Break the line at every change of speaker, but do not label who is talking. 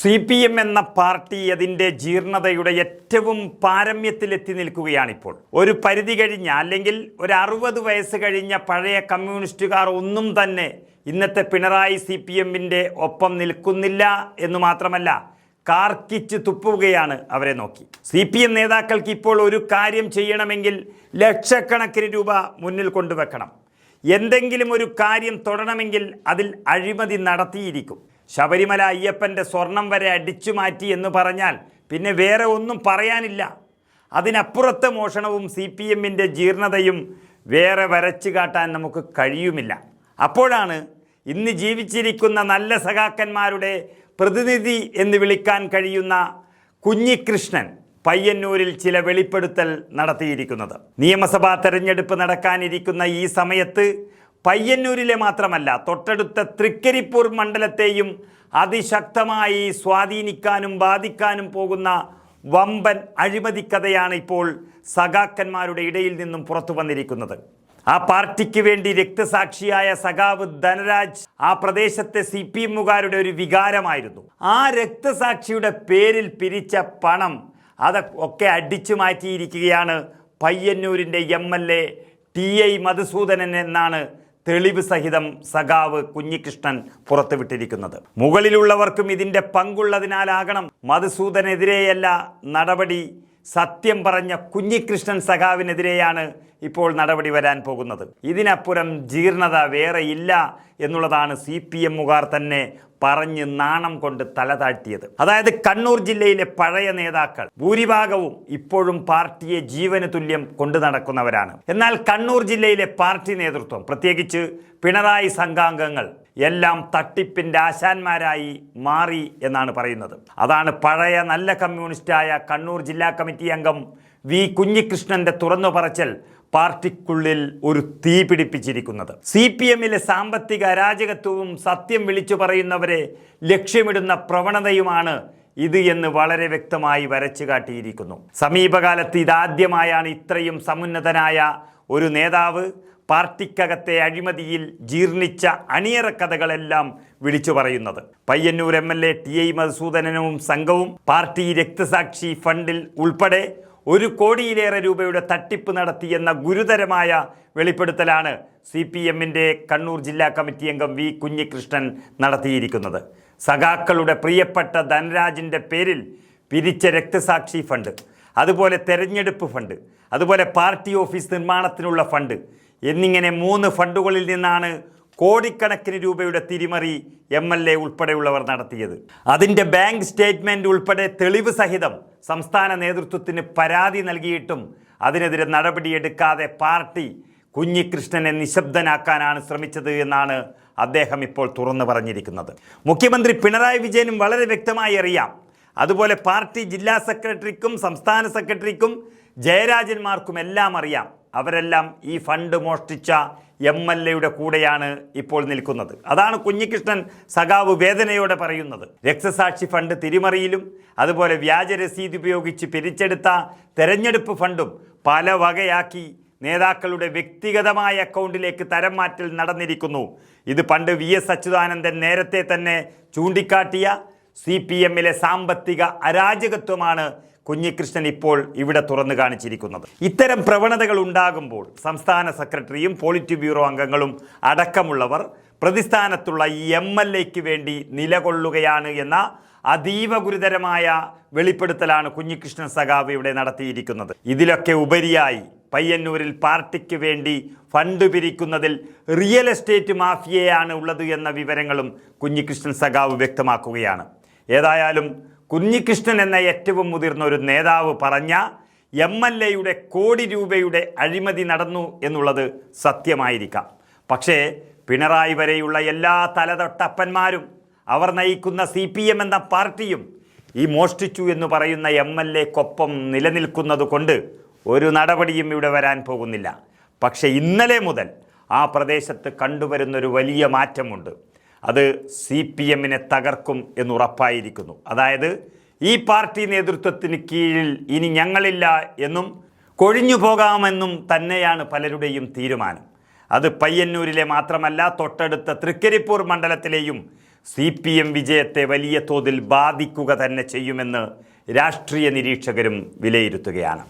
C P M എന്ന party അതിന്റെ ജീർണതയുടെ ഏറ്റവും പാരമ്യത്തിലെത്തി നിൽക്കുകയാണിപ്പോൾ. ഒരു പരിധി കഴിഞ്ഞ അല്ലെങ്കിൽ ഒരു അറുപത് വയസ്സ് കഴിഞ്ഞ പഴയ കമ്മ്യൂണിസ്റ്റുകാർ ഒന്നും തന്നെ ഇന്നത്തെ പിണറായി സി പി എമ്മിന്റെ ഒപ്പം നിൽക്കുന്നില്ല എന്ന് മാത്രമല്ല കാർക്കിച്ച് തുപ്പുകയാണ് അവരെ നോക്കി. സി പി എം നേതാക്കൾക്ക് ഇപ്പോൾ ഒരു കാര്യം ചെയ്യണമെങ്കിൽ ലക്ഷക്കണക്കിന് രൂപ മുന്നിൽ കൊണ്ടുവെക്കണം. എന്തെങ്കിലും ഒരു കാര്യം തൊടണമെങ്കിൽ അതിൽ അഴിമതി നടത്തിയിരിക്കും. ശബരിമല അയ്യപ്പന്റെ സ്വർണം വരെ അടിച്ചു മാറ്റി എന്ന് പറഞ്ഞാൽ പിന്നെ വേറെ ഒന്നും പറയാനില്ല. അതിനപ്പുറത്തെ മോഷണവും സി പി എമ്മിന്റെ ജീർണതയും വേറെ വരച്ചു കാട്ടാൻ നമുക്ക് കഴിയുമില്ല. അപ്പോഴാണ് ഇന്ന് ജീവിച്ചിരിക്കുന്ന നല്ല സഖാക്കന്മാരുടെ പ്രതിനിധി എന്ന് വിളിക്കാൻ കഴിയുന്ന കുഞ്ഞികൃഷ്ണൻ പയ്യന്നൂരിൽ ചില വെളിപ്പെടുത്തൽ നടത്തിയിരിക്കുന്നത്. നിയമസഭാ തെരഞ്ഞെടുപ്പ് നടക്കാനിരിക്കുന്ന ഈ സമയത്ത് പയ്യന്നൂരിലെ മാത്രമല്ല തൊട്ടടുത്ത തൃക്കരിപ്പൂർ മണ്ഡലത്തെയും അതിശക്തമായി സ്വാധീനിക്കാനും ബാധിക്കാനും പോകുന്ന വമ്പൻ അഴിമതിക്കഥയാണ് ഇപ്പോൾ സഖാക്കന്മാരുടെ ഇടയിൽ നിന്നും പുറത്തു വന്നിരിക്കുന്നത്. ആ പാർട്ടിക്ക് വേണ്ടി രക്തസാക്ഷിയായ സഖാവ് ധനരാജ് ആ പ്രദേശത്തെ സി പി എമ്മുകാരുടെ ഒരു വികാരമായിരുന്നു. ആ രക്തസാക്ഷിയുടെ പേരിൽ പിരിച്ച പണം അതൊക്കെ അടിച്ചു മാറ്റിയിരിക്കുകയാണ് പയ്യന്നൂരിന്റെ M L A T I Madhusoodanan എന്നാണ് തെളിവ് സഹിതം സഖാവ് കുഞ്ഞികൃഷ്ണൻ പുറത്തുവിട്ടിരിക്കുന്നത്. മുകളിലുള്ളവർക്കും ഇതിന്റെ പങ്കുള്ളതിനാലാകണം മധുസൂദനെതിരെയല്ല നടപടി സത്യം പറഞ്ഞ കുഞ്ഞികൃഷ്ണൻ സഖാവിനെതിരെയാണ് ഇപ്പോൾ നടപടി വരാൻ പോകുന്നത്. ഇതിനപ്പുറം ജീർണത വേറെ ഇല്ല എന്നുള്ളതാണ് സി പി എമ്മുകാർ തന്നെ പറഞ്ഞ് നാണം കൊണ്ട് തല താഴ്ത്തിയത്. അതായത് കണ്ണൂർ ജില്ലയിലെ പഴയ നേതാക്കൾ ഭൂരിഭാഗവും ഇപ്പോഴും പാർട്ടിയെ ജീവന് തുല്യം കൊണ്ടു നടക്കുന്നവരാണ്. എന്നാൽ കണ്ണൂർ ജില്ലയിലെ പാർട്ടി നേതൃത്വം പ്രത്യേകിച്ച് പിണറായി സംഘാംഗങ്ങൾ എല്ലാം തട്ടിപ്പിന്റെ ആശാന്മാരായി മാറി എന്നാണ് പറയുന്നത്. അതാണ് പഴയ നല്ല കമ്മ്യൂണിസ്റ്റായ കണ്ണൂർ ജില്ലാ കമ്മിറ്റി അംഗം വി കുഞ്ഞികൃഷ്ണന്റെ തുറന്നു പറച്ചൽ പാർട്ടിക്കുള്ളിൽ ഒരു തീ പിടിപ്പിച്ചിരിക്കുന്നത്. സി പി എമ്മിലെ സാമ്പത്തിക അരാജകത്വവും സത്യം വിളിച്ചു പറയുന്നവരെ ലക്ഷ്യമിടുന്ന പ്രവണതയുമാണ് ഇത് എന്ന് വളരെ വ്യക്തമായി വരച്ചു കാട്ടിയിരിക്കുന്നു. സമീപകാലത്ത് ഇതാദ്യമായാണ് ഇത്രയും സമുന്നതനായ ഒരു നേതാവ് പാർട്ടിക്കകത്തെ അഴിമതിയിൽ ജീർണിച്ച അണിയറ കഥകളെല്ലാം വിളിച്ചു പറയുന്നത്. Payyanur M L A T I മധുസൂദനനും സംഘവും പാർട്ടി രക്തസാക്ഷി ഫണ്ടിൽ ഉൾപ്പെടെ ഒരു കോടിയിലേറെ രൂപയുടെ തട്ടിപ്പ് നടത്തിയെന്ന ഗുരുതരമായ വെളിപ്പെടുത്തലാണ് സി പി എമ്മിന്റെ കണ്ണൂർ ജില്ലാ കമ്മിറ്റി അംഗം വി കുഞ്ഞികൃഷ്ണൻ നടത്തിയിരിക്കുന്നത്. സഖാക്കളുടെ പ്രിയപ്പെട്ട ധനരാജിന്റെ പേരിൽ പിരിച്ച രക്തസാക്ഷി ഫണ്ട് അതുപോലെ തെരഞ്ഞെടുപ്പ് ഫണ്ട് അതുപോലെ പാർട്ടി ഓഫീസ് നിർമ്മാണത്തിനുള്ള ഫണ്ട് എന്നിങ്ങനെ മൂന്ന് ഫണ്ടുകളിൽ നിന്നാണ് കോടിക്കണക്കിന് രൂപയുടെ തിരിമറി എം എൽ എ ഉൾപ്പെടെയുള്ളവർ നടത്തിയത്. അതിന്റെ ബാങ്ക് സ്റ്റേറ്റ്മെന്റ് ഉൾപ്പെടെ തെളിവ് സഹിതം സംസ്ഥാന നേതൃത്വത്തിന് പരാതി നൽകിയിട്ടും അതിനെതിരെ നടപടിയെടുക്കാതെ പാർട്ടി കുഞ്ഞികൃഷ്ണനെ നിശബ്ദനാക്കാനാണ് ശ്രമിച്ചത് എന്നാണ് അദ്ദേഹം ഇപ്പോൾ തുറന്നു പറഞ്ഞിരിക്കുന്നത്. മുഖ്യമന്ത്രി പിണറായി വിജയനും വളരെ വ്യക്തമായി അറിയാം. അതുപോലെ പാർട്ടി ജില്ലാ സെക്രട്ടറിക്കും സംസ്ഥാന സെക്രട്ടറിക്കും ജയരാജന്മാർക്കും എല്ലാം അറിയാം. അവരെല്ലാം ഈ ഫണ്ട് മോഷ്ടിച്ച എം എൽ എയുടെ കൂടെയാണ് ഇപ്പോൾ നിൽക്കുന്നത്. അതാണ് കുഞ്ഞികൃഷ്ണൻ സഖാവ് വേദനയോടെ പറയുന്നത്. രക്തസാക്ഷി ഫണ്ട് തിരിമറിയിലും അതുപോലെ വ്യാജ രസീത് ഉപയോഗിച്ച് പിരിച്ചെടുത്ത തെരഞ്ഞെടുപ്പ് ഫണ്ടും പല വകയാക്കി നേതാക്കളുടെ വ്യക്തിഗതമായ അക്കൗണ്ടിലേക്ക് തരം മാറ്റൽ നടന്നിരിക്കുന്നു. ഇത് പണ്ട് വി എസ് അച്യുതാനന്ദൻ നേരത്തെ തന്നെ ചൂണ്ടിക്കാട്ടിയ സി പി എമ്മിലെ സാമ്പത്തിക അരാജകത്വമാണ് കുഞ്ഞികൃഷ്ണൻ ഇപ്പോൾ ഇവിടെ തുറന്നു കാണിച്ചിരിക്കുന്നത്. ഇത്തരം പ്രവണതകൾ ഉണ്ടാകുമ്പോൾ സംസ്ഥാന സെക്രട്ടറിയും പോളിറ്റ് ബ്യൂറോ അംഗങ്ങളും അടക്കമുള്ളവർ പ്രതിസ്ഥാനത്തുള്ള ഈ എം എൽ എക്ക് വേണ്ടി നിലകൊള്ളുകയാണ് എന്ന അതീവ ഗുരുതരമായ വെളിപ്പെടുത്തലാണ് കുഞ്ഞികൃഷ്ണൻ സഖാവ് ഇവിടെ നടത്തിയിരിക്കുന്നത്. ഇതിലൊക്കെ ഉപരിയായി പയ്യന്നൂരിൽ പാർട്ടിക്ക് വേണ്ടി ഫണ്ട് പിരിക്കുന്നതിൽ റിയൽ എസ്റ്റേറ്റ് മാഫിയയാണ് ഉള്ളത് എന്ന വിവരങ്ങളും കുഞ്ഞികൃഷ്ണൻ സഖാവ് വ്യക്തമാക്കുകയാണ്. ഏതായാലും കുഞ്ഞികൃഷ്ണൻ എന്ന ഏറ്റവും മുതിർന്ന ഒരു നേതാവ് പറഞ്ഞ എം എൽ എയുടെ കോടി രൂപയുടെ അഴിമതി നടന്നു എന്നുള്ളത് സത്യമായിരിക്കാം. പക്ഷേ പിണറായി വരെയുള്ള എല്ലാ തലതൊട്ടപ്പന്മാരും അവർ നയിക്കുന്ന സി പി എം എന്ന പാർട്ടിയും ഈ മോഷ്ടിച്ചു എന്ന് പറയുന്ന എം എൽ എക്കൊപ്പം നിലനിൽക്കുന്നത് കൊണ്ട് ഒരു നടപടിയും ഇവിടെ വരാൻ പോകുന്നില്ല. പക്ഷേ ഇന്നലെ മുതൽ ആ പ്രദേശത്ത് കണ്ടുവരുന്നൊരു വലിയ മാറ്റമുണ്ട്. അത് സി പി എമ്മിനെ തകർക്കും എന്നുറപ്പായിരിക്കുന്നു. അതായത് ഈ പാർട്ടി നേതൃത്വത്തിന് കീഴിൽ ഇനി ഞങ്ങളില്ല എന്നും കൊഴിഞ്ഞു പോകാമെന്നും തന്നെയാണ് പലരുടെയും തീരുമാനം. അത് പയ്യന്നൂരിലെ മാത്രമല്ല തൊട്ടടുത്ത തൃക്കരിപ്പൂർ മണ്ഡലത്തിലെയും സി പി എം വിജയത്തെ വലിയ തോതിൽ ബാധിക്കുക തന്നെ ചെയ്യുമെന്ന് രാഷ്ട്രീയ നിരീക്ഷകരും വിലയിരുത്തുകയാണ്.